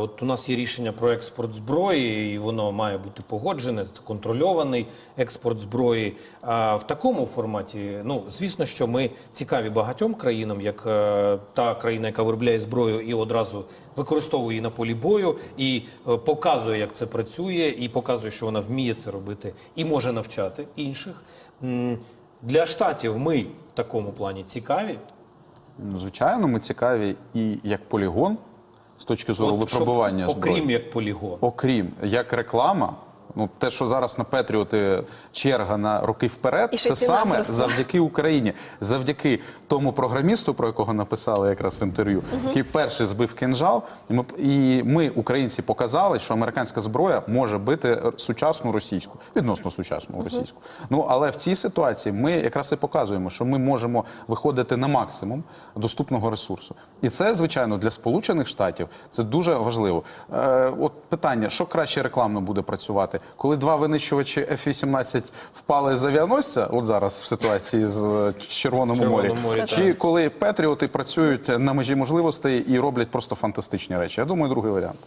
От у нас є рішення про експорт зброї, і воно має бути погоджене, контрольований експорт зброї. А в такому форматі, ну звісно, що ми цікаві багатьом країнам, як е, та країна, яка виробляє зброю і одразу використовує її на полі бою, і е, показує, як це працює, і показує, що вона вміє це робити і може навчати інших. Для штатів ми в такому плані цікаві. Ну, Звичайно, ми цікаві і як полігон з точки зору От, щоб, випробування зброї. окрім як полігон. Окрім як реклама, ну те, що зараз на Петріоти черга на роки вперед, І ще це ціна саме зросла. завдяки Україні, завдяки тому програмісту, про якого написали якраз інтерв'ю, який перший збив кинжал. І ми, і ми, українці, показали, що американська зброя може бити сучасну російську, відносно сучасну російську. Ну але в цій ситуації ми якраз і показуємо, що ми можемо виходити на максимум доступного ресурсу. І це, звичайно, для Сполучених Штатів це дуже важливо. Е, от питання: що краще рекламно буде працювати, коли два винищувачі F-18 впали з авіаносця, от зараз в ситуації з е, Червоному морі, чи коли Петріоти працюють на межі можливостей і роблять просто фантастичні речі? Я думаю, другий варіант.